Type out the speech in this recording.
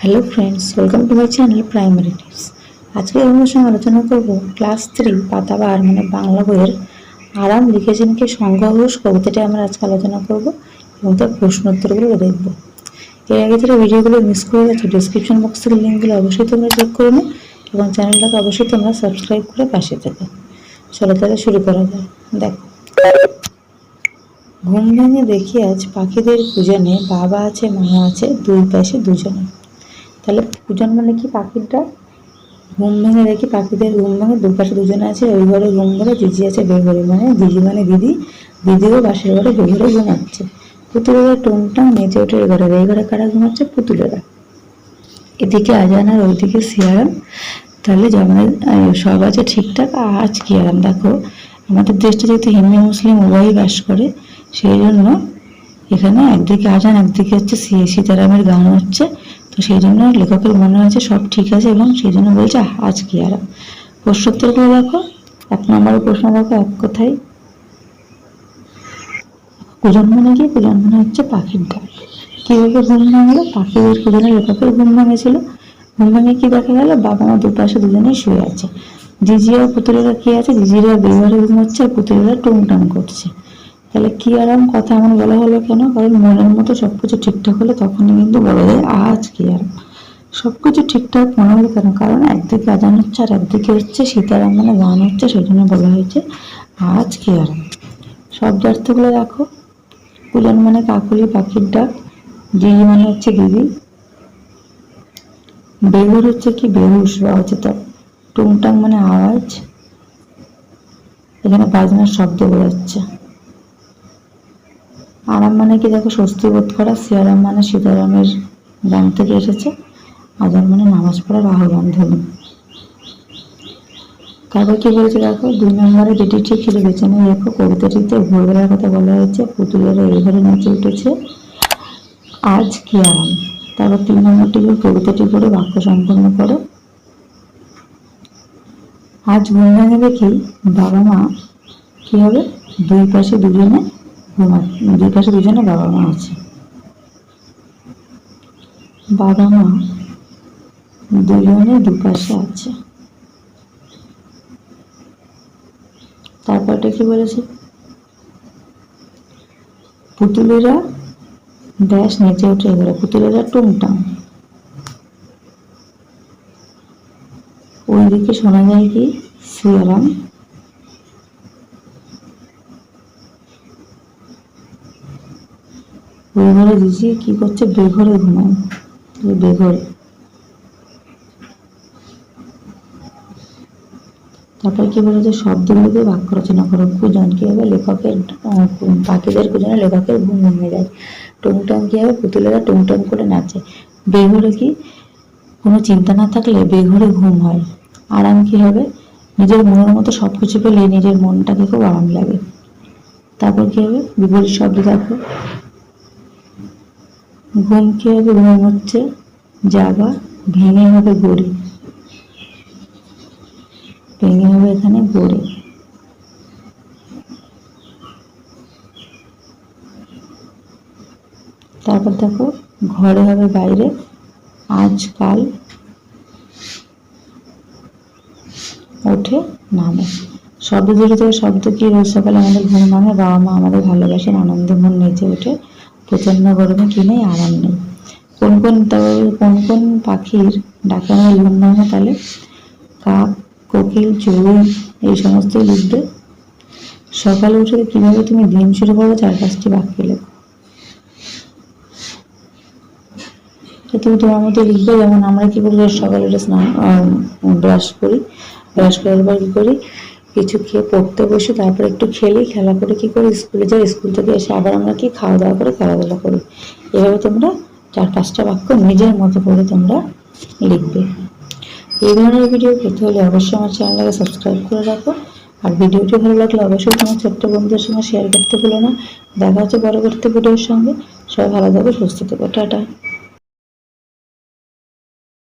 Hello friends welcome to my channel primary tips আজকে আমাদের সঙ্গে আলোচনা করব ক্লাস থ্রি পাতাবার মানে বাংলা বইয়ের আরাম লিখেছেন কে সংজ্ঞা ঘোষ কবিতাটি আমরা আজকে আলোচনা করব এবং তার প্রশ্ন উত্তরগুলো দেখব। এর আগে যারা ভিডিওগুলো মিস করে গেছো ডিসক্রিপশন বক্স থেকে লিঙ্কগুলো অবশ্যই তোমরা চেক করে নিও এবং চ্যানেলটাকে অবশ্যই তোমরা সাবস্ক্রাইব করে পাশে থেকে। চলো তাহলে শুরু করা যায় দেখো। ঘুম ভেঙে দেখি আজ পাখিদের পূজনে বাবা আছে, মা আছে, দুই পাশে দুজনে। তাহলে পূজন মানে কি পাখিটা? ঘুম ভেঙে দেখি পাখিদের ঘুম ভেঙে, দুপাশে দুজনে আছে, ওই ঘরে ঘুম ঘরে দিদি আছে বেঘরে মানে দিদি মানে দিদি, দিদিও বাসের ঘরে বেঘরে ঘুমাচ্ছে। পুতুলেরা টুনটাং নেচে ওঠে এই ঘরে এই ঘরে কারা ঘুমাচ্ছে? পুতুলেরা। এদিকে আজান আর ওইদিকে সিয়ারাম। তাহলে যেমন সব আছে ঠিকঠাক আজ কি আরাম, দেখো। আমাদের দেশটা যেহেতু হিন্দু, মুসলিম, উভয়ই বাস করে, সেই জন্য এখানে একদিকে আজান, একদিকে হচ্ছে সীতারামের গান হচ্ছে। সেই জন্য লেখকের মনে হয়েছে সব ঠিক আছে এবং সেই জন্য বলছে আজ কি আরাম প্রশ্নোত্তরগুলো দেখো, এক নম্বরের প্রশ্ন দেখো, এক কথায়। কুজন মানে কি কুজন হচ্ছে পাখির ডাক কীভাবে ঘুম ভাঙলো পাখিদের কুজনে লেখকের ঘুম ভাঙেছিল। ঘুম ভাঙে কি দেখা গেল? বাবা মা দুপাশে দুজনেই শুয়ে আছে। জিজিয়া পুতুলেরা কি আছে? জিজিরা বেঘরে ঘুমাচ্ছে আর পুতুলেরা টুংটাং করছে। তাহলে কি আরাম কথা এমন বলা হলো কেন? কারণ মনের মতো সবকিছু ঠিকঠাক হলে তখনই কিন্তু বলা যায়, আজ কি আরাম সবকিছু ঠিকঠাক মনে হলো কেন? কারণ একদিকে আজান হচ্ছে আর একদিকে হচ্ছে সীতারাম মানে গান হচ্ছে সেই জন্য বলা হয়েছে, আজ কি আরাম শব্দার্থগুলো দেখো। কুলন মানে কাকুলি, পাখির ডাক দিদি মানে হচ্ছে দিদি বেহুর হচ্ছে কি? বেহুশ বা অচেতন। টুংটাং মানে আওয়াজ। এখানে বাজনার শব্দ বোঝাচ্ছে আরাম মানে কি দেখো স্বস্তি বোধ করা, সিয়ারাম মানে সীতারামের গান থেকে এসেছে, আজান মানে নামাজ পড়ার আহ্বান ধ্বনি তারপর কি বলেছে দেখো, দুই নম্বরে যেটি ঠিক ছিল বেছানো দেখো কবিতাটিতে ভোরবেলার কথা বলা হয়েছে পুতুলেরা এই ঘরে উঠেছে, আজ কি আরাম। তারপর তিন নম্বরটি কবিতাটি পড়ে, বাক্য সম্পন্ন করো। আজ ঘুম দেখি বাবা মা, কি হবে? দুই পাশে দুজনে দুই পাশে দুজনে বাবা মা আছে। বাবা মা দুজনে দুপাশে আছে। তারপরটা কি বলেছে? পুতুলেরা ড্যাশ নেচে উঠে এগুলো, পুতুলেরা টুংটাং। ওইদিকে শোনা যায় কি সিয়ারাম ওই ঘরে দিদি কি করছে? বেঘরে ঘুমায়। বেঘরে। তারপর কি বলেছে শব্দগুলোকে বাক্য রচনা করো। কুজন কি হবে লেখকের পাখিদের কুজনে লেখকের ঘুম ভেঙে যায়। টুংটাং কি হবে পুতুলেরা টুংটাং করে নাচে। বেঘরে কি কোনো চিন্তা না থাকলে বেঘরে ঘুম হয়। আরাম কি হবে? নিজের মনের মতো সব কিছু পেলে নিজের মনটাকে খুব আরাম লাগে। তারপর কি হবে? বিপরীত শব্দ দেখো। ঘুম কি হবে ঘুম হচ্ছে জাগা ভেঙে হবে গড়ি। ভেঙে হবে এখানে গড়ে। তারপর দেখো, ঘরে হবে বাইরে, আজকাল ওঠে নামে। শব্দ দুটো থেকে শব্দ কি? রোজ সকালে আমাদের ঘুম ভাঙে বাবা মা আমাদের ভালোবাসেন, আনন্দে মন নেচে ওঠে। প্রচণ্ড গরমে কিনে আরাম নেই। কোন কোন তবে কোন কোন পাখির ডাকে আমাদের ঘুম ভাঙে তাহলে? কাক, কোকিল, চড়ুই, এই সমস্তই লিখবে সকালে উঠে কীভাবে তুমি দিন শুরু করো চার পাঁচটি বাক্য লেখো। তুমি তোমার মতো লিখবে, যেমন আমরা কি করি সকালে উঠে স্নান ব্রাশ করি। ব্রাশ করার পর কি করি? কিছু খেয়ে পড়তে বসে তারপর একটু খেলি, খেলা করে কি করি স্কুলে যাই, স্কুল থেকে এসে আবার আমরা কি খাওয়া দাওয়া করে খেলাধুলা করি। এভাবে তোমরা চার পাঁচটা বাক্য নিজের মতো করে তোমরা লিখবে। এই ধরনের ভিডিও পেতে হলে অবশ্যই আমার চ্যানেলটাকে সাবস্ক্রাইব করে রাখো। আর ভিডিওটি ভালো লাগলে অবশ্যই তোমার ছোট্ট বন্ধুদের সঙ্গে শেয়ার করতে ভুলো না। দেখা হচ্ছে পরবর্তী ভিডিওর সঙ্গে। সবাই ভালো থাকো, সুস্থ থেকো, টাটা।